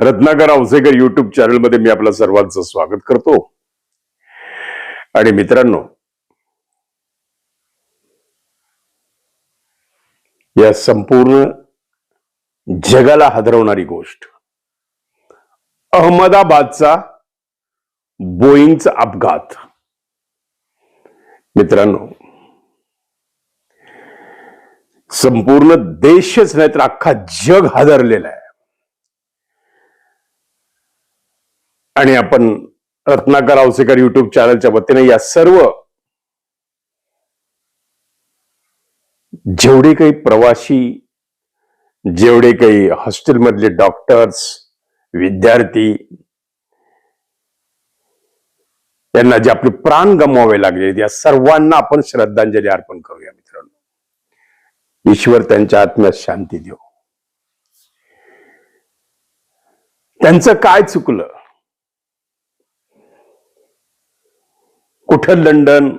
Ratnakar Ausekar YouTube चॅनलमध्ये मी आपलं सर्वांचं स्वागत करतो. आणि मित्रांनो या संपूर्ण जगाला हादरवणारी गोष्ट अहमदाबादचा बोईंगचा अपघात. मित्रांनो संपूर्ण देशच नाही तर अख्खा जग हादरलेला आहे. आणि आपण रत्नाकर आवसेकर युट्यूब चॅनलच्या वतीने या सर्व जेवढे काही प्रवासी जेवढे काही हॉस्टेलमधले डॉक्टर्स विद्यार्थी त्यांना जे आपले प्राण गमवावे लागले या सर्वांना आपण श्रद्धांजली अर्पण करूया मित्रांनो. ईश्वर त्यांच्या आत्म्यात शांती देऊ त्यांचं काय चुकलं? कुठं लंडन?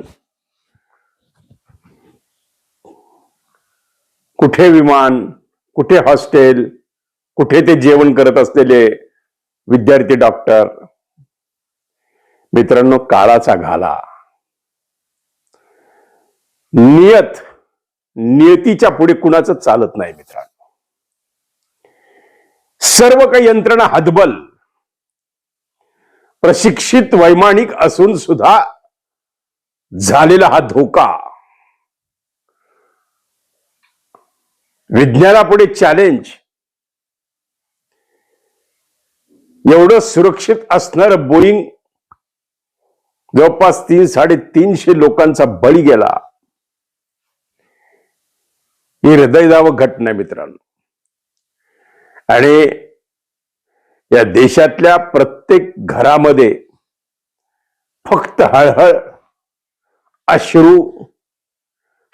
कुठे विमान? कुठे हॉस्टेल? कुठे ते जेवण करत असलेले विद्यार्थी डॉक्टर? मित्रांनो काळाचा घाला. नियत नियतीच्या पुढे कुणाचं चालत नाही मित्रांनो. सर्व काही यंत्रणा हतबल. प्रशिक्षित वैमानिक असून सुद्धा झालेला हा धोका. विज्ञानापुढे चॅलेंज एवढं सुरक्षित असणार बोईंग जवळपास तीन साडेतीनशे लोकांचा बळी गेला. ही हृदयदावक घटना मित्रांनो. आणि या देशातल्या प्रत्येक घरामध्ये फक्त हळहळ अश्रू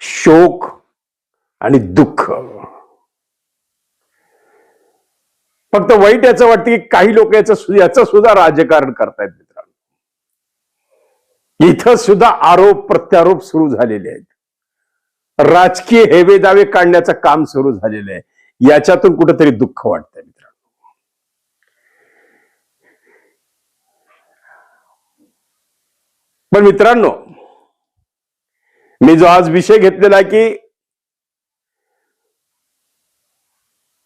शोक आणि दुःख. फक्त वाईट याचं वाटतं की काही लोक याचं याचं सुद्धा राजकारण करतायत मित्रांनो. इथं सुद्धा आरोप प्रत्यारोप सुरू झालेले आहेत. राजकीय हेवे दावे काढण्याचं काम सुरू झालेलं आहे. याच्यातून कुठंतरी दुःख वाटतंय मित्रांनो. पण मित्रांनो मी जो आज विषय घेतलेला आहे की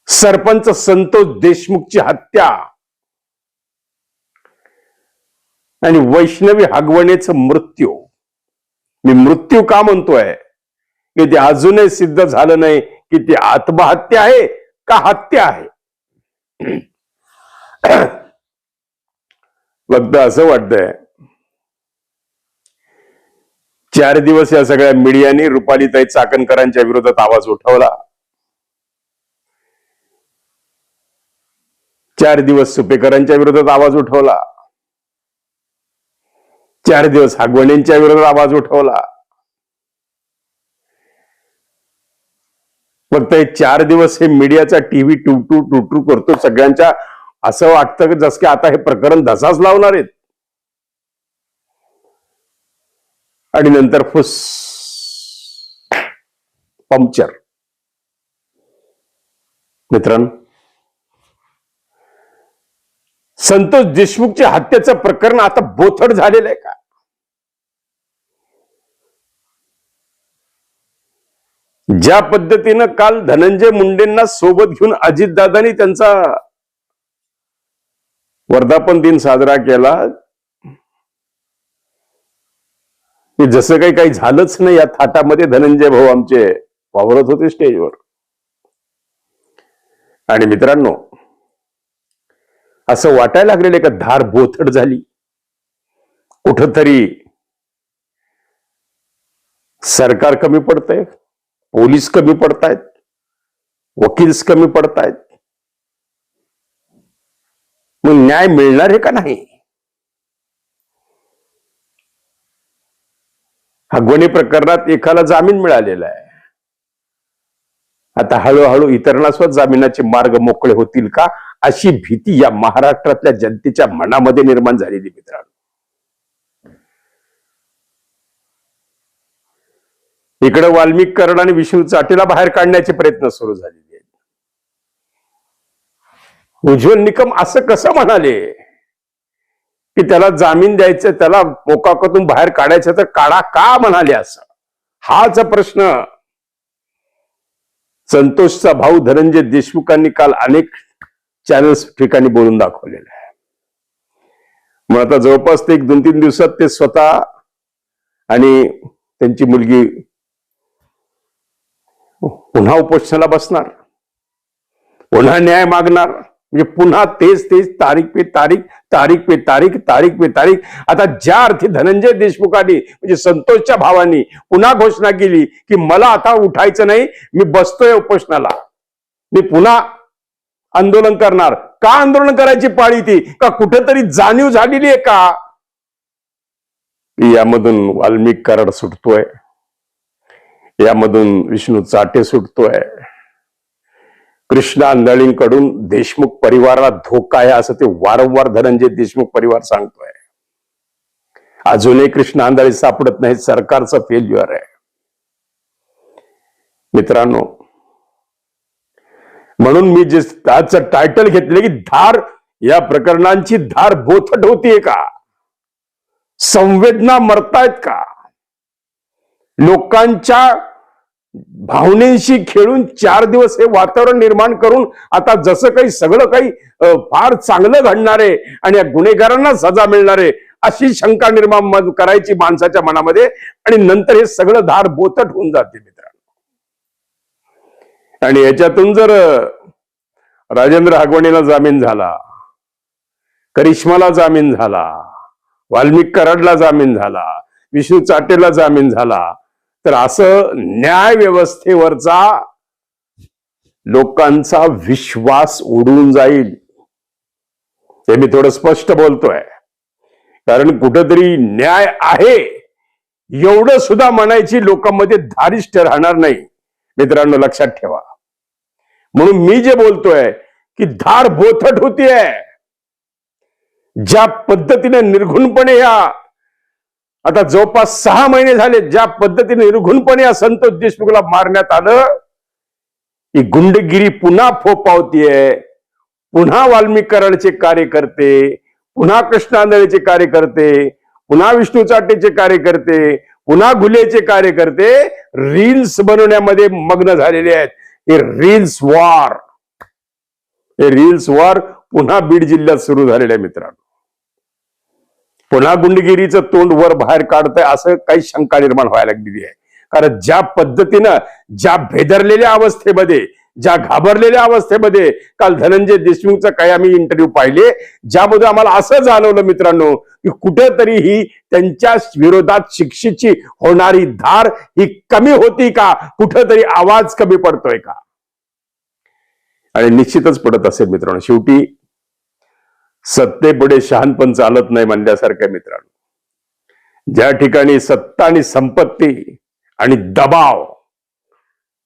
सरपंच संतोष देशमुखची हत्या आणि वैष्णवी हगवणेचं मृत्यू. मी मृत्यू का म्हणतोय? की ते अजूनही सिद्ध झालं नाही की ती आत्महत्या आहे का हत्या आहे? फक्त असं वाटतंय चार दिवस या सगळ्या मीडियाने रुपालीताई चाकणकरांच्या विरोधात आवाज उठवला. चार दिवस सुपेकरांच्या विरोधात आवाज उठवला. चार दिवस हागवणेंच्या विरोधात आवाज उठवला. फक्त हे चार दिवस हे मीडियाचा टीव्ही टू टू टू करतो सगळ्यांच्या असं वाटतं की जसं की आता हे प्रकरण धसाच लावणार आहेत. आणि नंतर फुस. पंक्चर. मित्रांनो संतोष देशमुखच्या हत्येचं प्रकरण आता बोथड झालेलं आहे का? ज्या पद्धतीनं काल धनंजय मुंडेंना सोबत घेऊन अजितदादांनी त्यांचा वर्धापन दिन साजरा केला की जसं काही काही झालंच नाही या थाटामध्ये धनंजय भाऊ आमचे वावरत होते स्टेजवर. आणि मित्रांनो असं वाटायला लागलेलं का धार बोथड झाली. कुठंतरी सरकार कमी पडतंय पोलीस कमी पडतायत वकील्स कमी पडतायत. मग न्याय मिळणार आहे का नाही? हगवणी प्रकरणात एकाला जामीन मिळालेला आहे. आता हळूहळू इतरांना सुद्धा जामिनाचे मार्ग मोकळे होतील का? अशी भीती या महाराष्ट्रातल्या जनतेच्या मनामध्ये निर्माण झालेली मित्रांनो. इकडे वाल्मिक करण आणि विष्णू चाटेला बाहेर काढण्याचे प्रयत्न सुरू झालेले आहेत. उज्ज्वल निकम असं कसं म्हणाले? की त्याला जामीन द्यायचं त्याला मोकाकातून बाहेर काढायचं तर काढा का म्हणाले असं? हाच प्रश्न. संतोषचा भाऊ धनंजय देशमुखांनी काल अनेक चॅनल्स ठिकाणी बोलून दाखवलेलं आहे. मग आता जवळपास ते एक दोन तीन दिवसात ते स्वतः आणि त्यांची मुलगी पुन्हा उपोषणाला बसणार पुन्हा न्याय मागणार. म्हणजे पुन्हा तेच तेच तारीख पे तारीख तारीख पे तारीख तारीख पे तारीख. आता ज्या अर्थी धनंजय देशमुखांनी म्हणजे संतोषच्या भावांनी पुन्हा घोषणा केली की मला आता उठायचं नाही मी बसतोय उपोषणाला. मी पुन्हा आंदोलन करणार. का आंदोलन करायची पाळी ती? का कुठेतरी जाणीव झालेली आहे का? यामधून वाल्मिक कराड सुटतोय. यामधून विष्णू चाटे सुटतोय. कृष्णा नळींकडून देशमुख परिवाराला धोका आहे असं ते वारंवार धनंजय देशमुख परिवार सांगतोय. अजूनही कृष्णा आंधळी सापडत नाही सरकारचं फेल्युअर आहे. मित्रांनो म्हणून मी जे आजचं टायटल घेतले की धार या प्रकरणांची धार बोथट होतीये का? संवेदना मरतायत का? लोकांच्या भावनेशी खेळून चार दिवस हे वातावरण निर्माण करून आता जसं काही सगळं काही फार चांगलं घडणार आहे आणि या गुन्हेगारांना सजा मिळणार आहे अशी शंका निर्माण करायची माणसाच्या मनामध्ये आणि नंतर हे सगळं धार बोतट होऊन जाते मित्रांनो. आणि याच्यातून जर राजेंद्र हागवणीला जामीन झाला करिश्माला जामीन झाला वाल्मिक कराडला जामीन झाला विष्णू चाटेला जामीन झाला तर असं न्याय व्यवस्थेवरचा लोकांचा विश्वास उडून जाईल हे मी थोडं स्पष्ट बोलतोय. कारण कुठंतरी न्याय आहे एवढं सुद्धा म्हणायची लोकांमध्ये धारिष्ठ राहणार नाही. मित्रांनो लक्षात ठेवा. म्हणून मी जे बोलतोय की धार बोथट होतीये. ज्या पद्धतीने निर्घुणपणे या आता जवळपास सहा महिने झाले ज्या पद्धतीने निर्घुणपणे या संतोष देशमुखला मारण्यात आलं ही गुंडगिरी पुन्हा फोपावतीये पुन्हा वाल्मिक कराडचे कार्यकर्ते पुन्हा कृष्णांदळीचे कार्यकर्ते पुन्हा विष्णू चाटेचे कार्यकर्ते पुन्हा घुलेचे कार्यकर्ते रील्स बनवण्यामध्ये मग्न झालेले आहेत. हे रील्स वॉर. हे रील्स वॉर पुन्हा बीड जिल्ह्यात सुरू झालेले आहे मित्रांनो. पुन्हा गुंडगिरीचं तोंड वर बाहेर काढतंय असं काही शंका निर्माण व्हायला लागलेली आहे. कारण ज्या पद्धतीनं ज्या भेदरलेल्या अवस्थेमध्ये ज्या घाबरलेल्या अवस्थेमध्ये काल धनंजय देशमुखचा काही आम्ही इंटरव्ह्यू पाहिले ज्यामध्ये आम्हाला असं जाणवलं मित्रांनो की कुठेतरी ही त्यांच्या विरोधात शिक्षेची होणारी धार ही कमी होती का? कुठेतरी आवाज कमी पडतोय का? आणि निश्चितच पडत असेल मित्रांनो. शेवटी सत्तेपुढे शहाणपण चालत नाही म्हणल्यासारख्या मित्रांनो. ज्या ठिकाणी सत्ता आणि संपत्ती आणि दबाव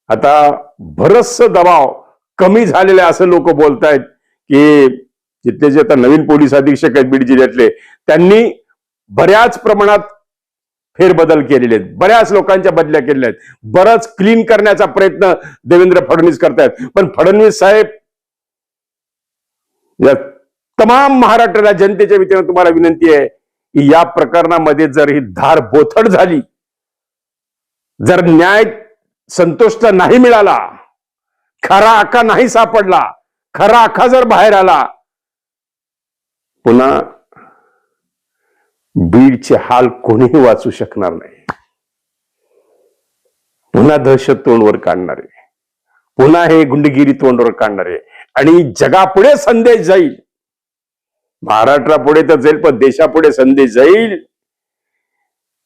आता बरचस दबाव कमी झालेला आहे असं लोक बोलतायत की जिथले जे आता नवीन पोलीस अधीक्षक आहेत बीड जिल्ह्यातले त्यांनी बऱ्याच प्रमाणात फेरबदल केलेले आहेत. बऱ्याच लोकांच्या बदल्या केलेल्या आहेत. बरंच क्लीन करण्याचा प्रयत्न देवेंद्र फडणवीस करतायत. पण फडणवीस साहेब या तमाम महाराष्ट्राला जनतेच्या वतीनं तुम्हाला विनंती आहे की या प्रकरणामध्ये जर ही धार बोथड झाली जर न्याय संतोषचा नाही मिळाला खरा आखा नाही सापडला खरा आखा जर बाहेर आला पुन्हा बीडचे हाल कोणीही वाचू शकणार नाही. पुन्हा दहशत तोंडवर काढणारे पुन्हा हे गुंडगिरी तोंडवर काढणारे आणि जगापुढे संदेश जाईल. महाराष्ट्रापुढे तर जाईल पण देशापुढे संदेश जाईल.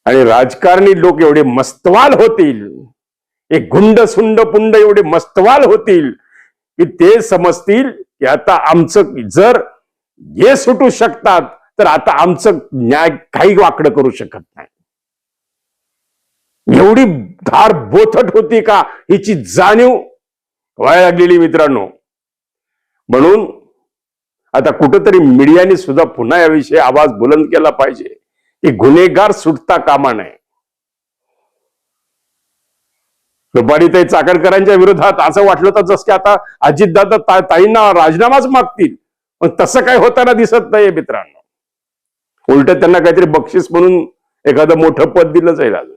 आणि राजकारणी लोक एवढे मस्तवाल होतील. एक गुंड सुंड पुंड एवढे मस्तवाल होतील की ते समजतील की आता आमचं जर हे सुटू शकतात तर आता आमचं न्याय काही वाकडं करू शकत नाही. एवढी धार बोथट होती का हिची जाणीव व्हायला लागलेली मित्रांनो. म्हणून आता कुठंतरी मीडियाने सुद्धा पुन्हा याविषयी आवाज बुलंद केला पाहिजे. की गुन्हेगार सुटता कामा नये. रुपालीताई चाकणकरांच्या विरोधात असं वाटलं तर जसं की आता अजितदादा ता- ताईंना राजीनामाच मागतील. पण तसं काय होताना दिसत नाहीये मित्रांनो. उलट त्यांना काहीतरी बक्षीस म्हणून एखादं मोठं पद दिलं जाईल अजून.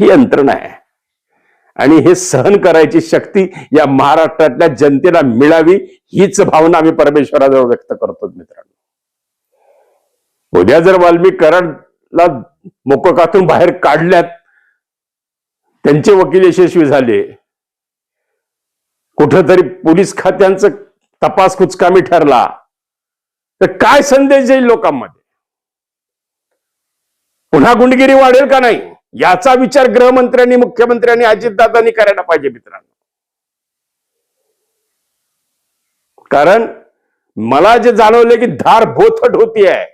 ही यंत्रणा आहे. आणि हे सहन करायची शक्ती या महाराष्ट्रातल्या जनतेला मिळावी हीच भावना आम्ही परमेश्वराजवळ व्यक्त करतो मित्रांनो. उद्या जर वाल्मिकी कराडला मोकोकातून बाहेर काढल्यात त्यांचे वकील यशस्वी झाले. कुठंतरी पोलीस खात्यांचं तपास कुचकामी ठरला. तर काय संदेश येईल लोकांमध्ये? पुन्हा गुंडगिरी वाढेल का नाही? याचा विचार गृहमंत्र्यांनी मुख्यमंत्र्यांनी अजितदादांनी करायला पाहिजे मित्रांनो. कारण मला जे जाणवलं की धार बोथट होती आहे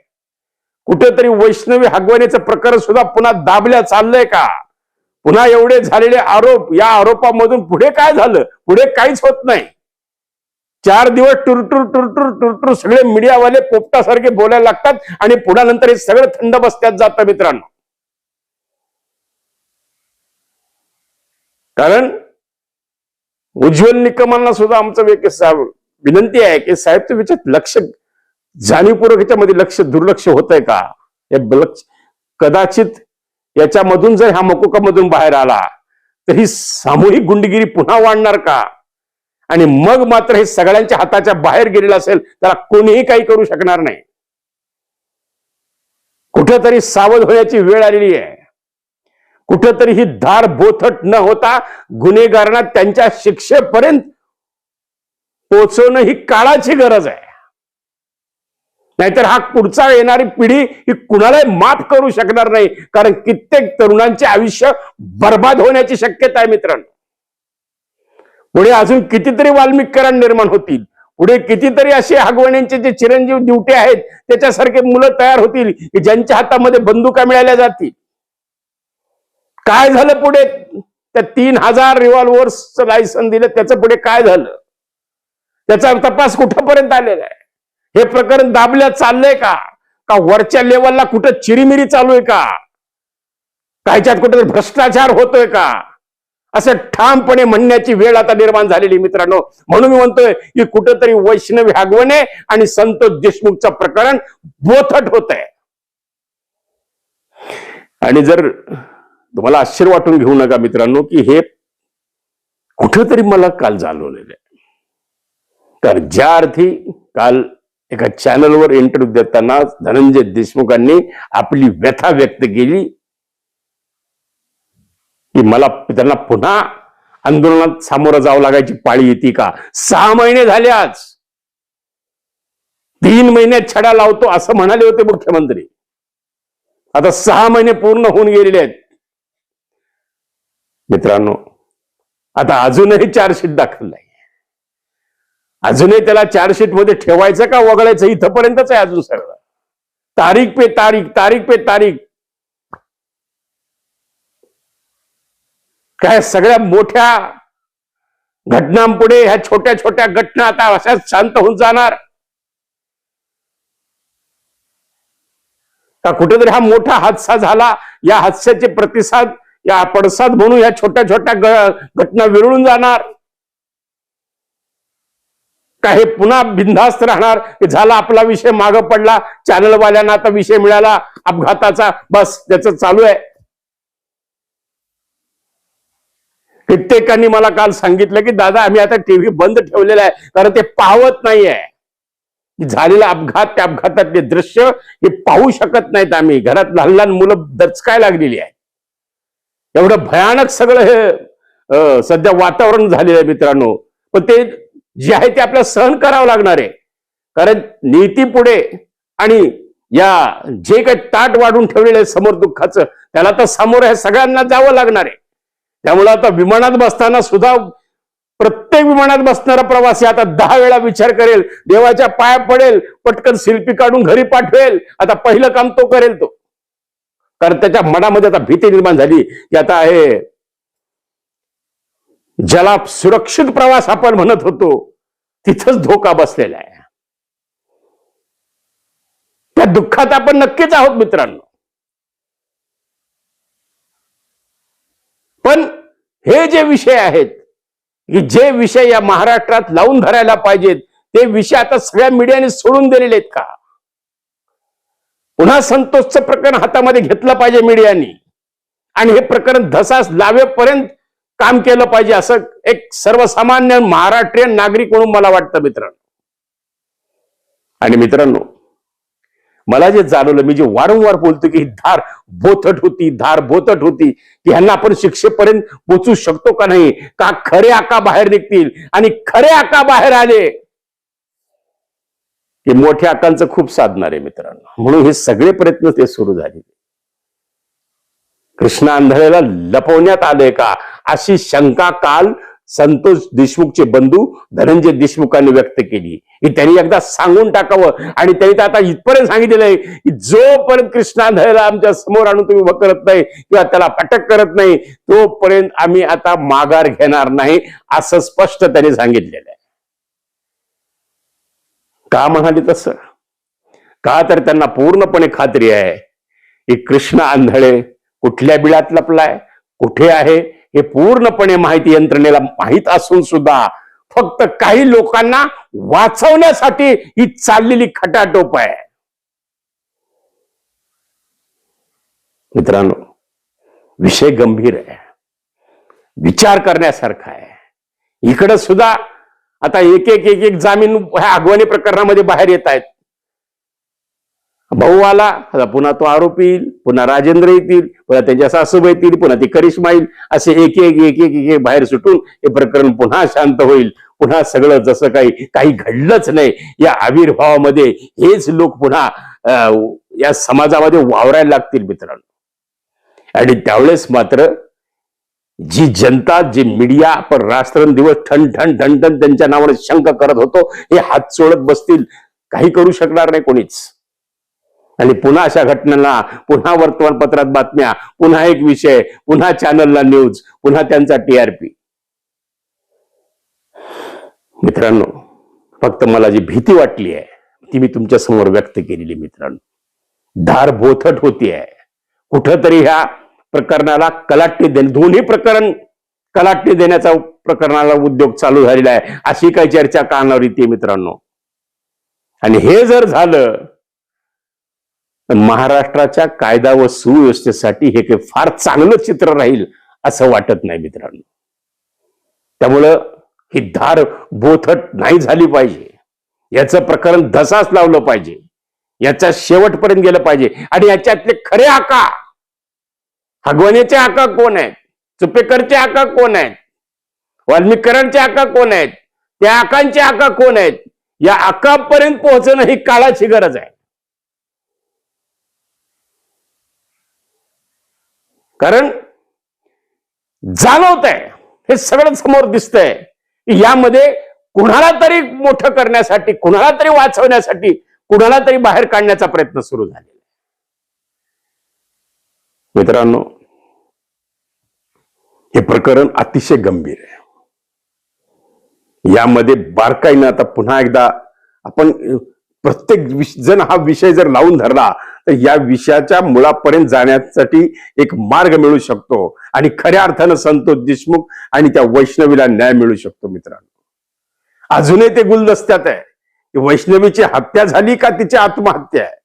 कुठेतरी वैष्णवी हगवण्याचं प्रकरण सुद्धा पुन्हा दाबल्या चाललंय का? पुन्हा एवढे झालेले आरोप या आरोपामधून पुढे काय झालं? पुढे काहीच होत नाही. चार दिवस टुरटूर टुरटूर टुरटूर सगळे मीडियावाले पोपटासारखे बोलायला लागतात आणि पुन्हा नंतर हे सगळं थंड बसत्यात जातं मित्रांनो. कारण उज्ज्वल निकमांना सुद्धा आमचं एक सा- विनंती आहे की साहेब तुम्ही लक्ष जाणीवपूर्वक याच्यामध्ये लक्ष दुर्लक्ष होत आहे का हे कदाचित याच्यामधून जर ह्या मकोकामधून बाहेर आला तर ही सामूहिक गुंडगिरी पुन्हा वाढणार का? आणि मग मात्र हे सगळ्यांच्या हाताच्या बाहेर गेलेलं असेल त्याला कोणीही काही करू शकणार नाही. कुठेतरी सावध होण्याची वेळ आलेली आहे. कुठंतरी ही धार बोथट न होता गुन्हेगारांना त्यांच्या शिक्षेपर्यंत पोचवणं ही काळाची गरज आहे. नाहीतर हा पुढचा येणारी पिढी ही कुणालाही माफ करू शकणार नाही कारण कित्येक तरुणांचे आयुष्य बर्बाद होण्याची शक्यता आहे मित्रांनो. पुढे अजून कितीतरी वाल्मिकरण निर्माण होतील. पुढे कितीतरी असे हगवण्यांचे जे चिरंजीव दिवटे आहेत त्याच्यासारखे मुलं तयार होतील की ज्यांच्या हातामध्ये बंदुका मिळाल्या जातील. काय झालं पुढे? त्या तीन हजार रिव्हॉल्वर्सचं लायसन दिलं त्याचं पुढे काय झालं? त्याचा तपास कुठपर्यंत आलेला आहे? हे प्रकरण दाबल्या चाललंय का? का वरच्या लेवलला कुठं चिरीमिरी चालू आहे का? कायच्यात कुठं भ्रष्टाचार होतोय का? असं ठामपणे म्हणण्याची वेळ आता निर्माण झालेली मित्रांनो. म्हणून मी म्हणतोय की कुठंतरी वैष्णवी हागवणे आणि संतोष देशमुखचं प्रकरण बोथट होत आहे आणि जर तुम्हाला आश्चर्य वाटून घेऊ नका मित्रांनो की हे कुठंतरी मला काल जाणवलेलं आहे. तर ज्या अर्थी काल एका चॅनलवर इंटरव्ह्यू देताना धनंजय देशमुखांनी आपली व्यथा व्यक्त केली की मला त्यांना पुन्हा आंदोलनात सामोरं जावं लागायची पाळी येते का? सहा महिने झाले आज. तीन महिन्यात छडा लावतो असं म्हणाले होते मुख्यमंत्री. आता सहा महिने पूर्ण होऊन गेलेले आहेत. मित्रांनो आता अजूनही चार्जशीट दाखल नाही अजूनही त्याला चार्जशीटमध्ये ठेवायचं का वगळायचं इथंपर्यंतच आहे अजून सगळं. तारीख पे तारीख तारीख पे तारीख. काय सगळ्या मोठ्या घटनांपुढे ह्या छोट्या छोट्या घटना आता अशाच शांत होऊन जाणार. का कुठेतरी हा मोठा हादसा झाला या हादस्याचे प्रतिसाद या पडसाद म्हणून या छोट्या छोट्या घटना विरळून जाणार. का हे पुन्हा बिनधास्त राहणार. की झाला आपला विषय माग पडला. चॅनलवाल्यांना आता विषय मिळाला. अपघाताचा बस त्याचं चालू आहे. कित्येकांनी मला काल सांगितलं की दादा आम्ही आता टीव्ही बंद ठेवलेला आहे. कारण ते पाहत नाहीये. झालेला अपघात त्या अपघातातले दृश्य हे पाहू शकत नाहीत आम्ही. घरात लहान लहान मुलं दचकाय लागलेली आहे एवढं भयानक सगळं हे सध्या वातावरण झालेलं आहे मित्रांनो. पण ते जे आहे ते आपल्याला सहन करावं लागणार आहे. कारण नीती पुढे आणि या जे काही ताट वाढून ठेवलेलं आहे समोर दुःखाचं त्याला तर समोर हे सगळ्यांना जावं लागणार आहे. त्यामुळे आता विमानात बसताना सुद्धा प्रत्येक विमानात बसणारा प्रवासी आता दहा वेळा विचार करेल देवाच्या पाया पडेल पटकन शिल्पी काढून घरी पाठवेल आता पहिलं काम तो करेल तो. कारण त्याच्या मनामध्ये आता भीती निर्माण झाली की आता आहे ज्याला सुरक्षित प्रवास आपण म्हणत होतो तिथंच धोका बसलेला आहे. त्या दुःखात आपण नक्कीच आहोत मित्रांनो. पण हे जे विषय आहेत की जे विषय या महाराष्ट्रात लावून धरायला पाहिजेत ते विषय आता सगळ्या मीडियाने सोडून दिलेले आहेत का? पुन्हा संतोषचं प्रकरण हातामध्ये घेतलं पाहिजे मीडियानी. आणि हे प्रकरण धसास लावेपर्यंत काम केलं पाहिजे असं एक सर्वसामान्य महाराष्ट्रीयन नागरिक म्हणून मला वाटतं मित्रांनो. आणि मित्रांनो मला जे जाणवलं मी जे वारंवार बोलतो की ही धार बोथट होती धार बोथट होती की ह्यांना आपण शिक्षेपर्यंत पोचू शकतो का नाही? का खरे आका बाहेर निघतील? आणि खरे आका बाहेर आले? की मोठ्या आकांचं खूप साधणार आहे मित्रांनो. म्हणून हे सगळे प्रयत्न ते सुरू झाले. कृष्ण आंधळेला लपवण्यात आले का? अशी शंका काल संतोष देशमुखचे बंधू धनंजय देशमुखांनी व्यक्त केली. की त्यांनी एकदा सांगून टाकावं. आणि त्यांनी तर आता इथपर्यंत सांगितलेलं आहे की जोपर्यंत कृष्ण आंधळेला आमच्यासमोर आणून तुम्ही उभं करत नाही किंवा त्याला अटक करत नाही तोपर्यंत आम्ही आता माघार घेणार नाही असं स्पष्ट त्यांनी सांगितलेलं आहे. का म्हणाले तसं? का तर त्यांना पूर्णपणे खात्री आहे की कृष्ण आंधळे कुठल्या बिळात लपलाय? कुठे आहे? हे पूर्णपणे माहिती यंत्रणेला माहीत असून सुद्धा फक्त काही लोकांना वाचवण्यासाठी ही चाललेली खटाटोप आहे. मित्रांनो विषय गंभीर आहे. विचार करण्यासारखा आहे. इकडं सुद्धा आता एक एक एक एक जामीन ह्या अगवानी प्रकरणामध्ये बाहेर येत आहेत. भाऊ आला आता पुन्हा तो आरोपी येईल पुन्हा राजेंद्र येतील पुन्हा त्यांच्या सासूबाई येतील पुन्हा ती करिश्मा येईल. असे एक एक एक एक एक एक बाहेर सुटून हे प्रकरण पुन्हा शांत होईल. पुन्हा सगळं जसं काही काही घडलंच नाही. या आविर्भावामध्ये हेच लोक पुन्हा या समाजामध्ये वावरायला लागतील मित्रांनो. आणि त्यावेळेस मात्र जी जनता जी मीडिया आपण रात्रंदिवस ठण ठण ठण ठण त्यांच्या नावाने शंक करत होतो हे हात चोळत बसतील काही करू शकणार नाही कोणीच. आणि पुन्हा अशा घटनांना पुन्हा वर्तमानपत्रात बातम्या पुन्हा एक विषय पुन्हा चॅनलला न्यूज पुन्हा त्यांचा टीआरपी मित्रांनो फक्त मला जी भीती वाटली आहे ती मी तुमच्यासमोर व्यक्त केलेली मित्रांनो. धार बोथट होती आहे कुठंतरी ह्या प्रकरणाला कलाट्य देणे. दोन्ही प्रकरण कलाट्य देण्याचा प्रकरणाला उद्योग चालू झालेला आहे. अशी काही चर्चा कानावर येते मित्रांनो. आणि हे जर झालं तर महाराष्ट्राच्या कायदा व सुव्यवस्थेसाठी हे काही फार चांगलं चित्र राहील असं वाटत नाही मित्रांनो. त्यामुळं ही धार बोथट नाही झाली पाहिजे. याचं प्रकरण धसाच लावलं पाहिजे. याचा शेवटपर्यंत गेलं पाहिजे. आणि याच्यातले खरे आका हगवण्याचे आका कोण आहेत? चुपेकरचे आका कोण आहेत? वाल्मीकरांचे आका कोण आहेत? त्या आकांचे आका कोण आहेत? या आकापर्यंत पोहोचणं ही काळाची गरज आहे. कारण जाणवत आहे हे सगळं समोर दिसतंय की यामध्ये कुणाला तरी मोठं करण्यासाठी कुणाला तरी वाचवण्यासाठी कुणाला तरी बाहेर काढण्याचा प्रयत्न सुरू झालेला आहे. मित्रांनो हे प्रकरण अतिशय गंभीर आहे. यामध्ये बारकाईनं आता पुन्हा एकदा आपण प्रत्येक विष- जण हा विषय जर लावून धरला तर या विषयाच्या मुळापर्यंत जाण्यासाठी एक मार्ग मिळू शकतो आणि खऱ्या अर्थानं संतोष देशमुख आणि त्या वैष्णवीला न्याय मिळू शकतो मित्रांनो. अजूनही ते गुलदस्त्यात आहे. की वैष्णवीची हत्या झाली का तिची आत्महत्या आहे?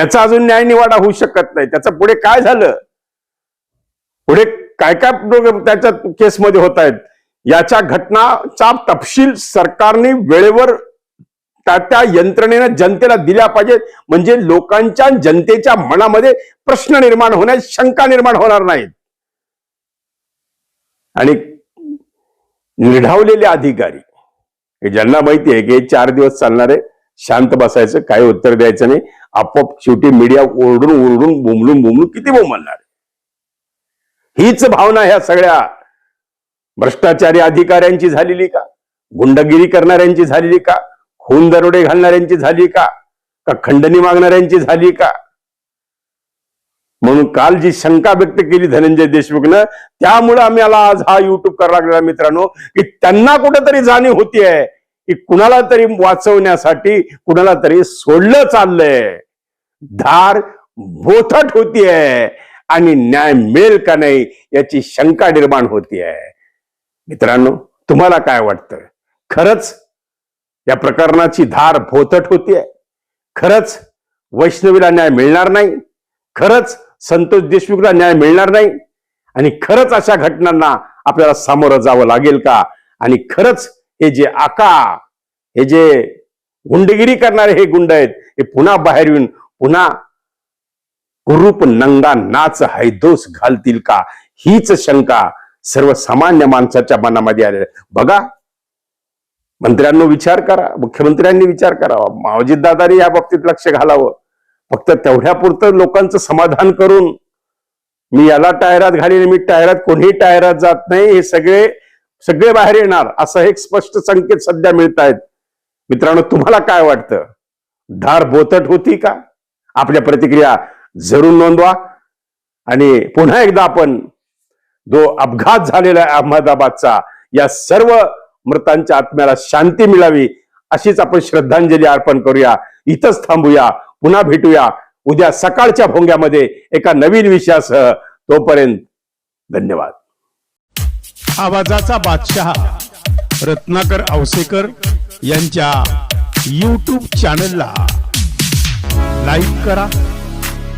याचा अजून न्याय निवाडा होऊ शकत नाही. त्याचं पुढे काय झालं? पुढे काय काय प्रोग्राम त्याच्या केसमध्ये होत आहेत याच्या घटनाचा तपशील सरकारने वेळेवर त्या त्या यंत्रणेनं जनतेला दिल्या पाहिजेत. म्हणजे लोकांच्या जनतेच्या मनामध्ये प्रश्न निर्माण होण्यास शंका निर्माण होणार नाहीत. आणि निढावलेले अधिकारी ज्यांना माहिती आहे की चार दिवस चालणारे शांत बसायचं काही उत्तर द्यायचं नाही आपोआप शेवटी मीडिया ओरडून ओरडून बोमलून बोमलून किती बोमलणार हीच भावना ह्या सगळ्या. भ्रष्टाचारी अधिकाऱ्यांची झालेली का? गुंडगिरी करणाऱ्यांची झालेली का? खून दरोडे घालणाऱ्यांची झाली का? का खंडणी मागणाऱ्यांची झाली का? म्हणून काल जी शंका व्यक्त केली धनंजय देशमुखनं त्यामुळे आम्ही आला आज हा युट्यूब करायला लागलेला मित्रांनो की त्यांना कुठेतरी जाणीव होतीये की कुणाला तरी वाचवण्यासाठी कुणाला तरी सोडलं चाललंय. धार बोथट होतीये. आणि न्याय मिळेल का नाही याची शंका निर्माण होतीये मित्रांनो तुम्हाला काय वाटतं? खरंच या प्रकरणाची धार भोतटट होती आहे? खरंच वैष्णवीला न्याय मिळणार नाही? खरंच संतोष देशमुखला न्याय मिळणार नाही? आणि खरंच अशा घटनांना आपल्याला सामोरं जावं लागेल का? आणि खरंच हे जे आका हे जे गुंडगिरी करणारे हे गुंड आहेत हे पुन्हा बाहेर येऊन पुन्हा कुरूप नंगा नाच हैदोस घालतील का? हीच शंका सर्वसामान्य माणसाच्या मनामध्ये आलेली बघा मंत्र्यांनो विचार करा मुख्यमंत्र्यांनी विचार करावा. अजितदादांनी या बाबतीत लक्ष घालावं. फक्त तेवढ्यापुरतं लोकांचं समाधान करून मी याला टायरात घालीन मी टायरात कोणीही टायरात जात नाही हे सगळे सगळे बाहेर येणार असं एक स्पष्ट संकेत सध्या मिळत आहेत मित्रांनो तुम्हाला काय वाटतं? धार बोतट होती का? आपल्या प्रतिक्रिया जरूर नोंदवा. आणि पुन्हा एकदा आपण जो अपघात झालेला आहे अहमदाबादचा या सर्व मृतांच्या आत्म्याला शांती मिळावी अशीच आपण श्रद्धांजली अर्पण करूया. इथंच थांबूया पुन्हा भेटूया. उद्या सकाळच्या भोंग्यामध्ये एका नवीन विषयासह. तोपर्यंत धन्यवाद. आवाजाचा बादशहा रत्नाकर आवसेकर यांच्या यूट्यूब चॅनलला लाईक करा.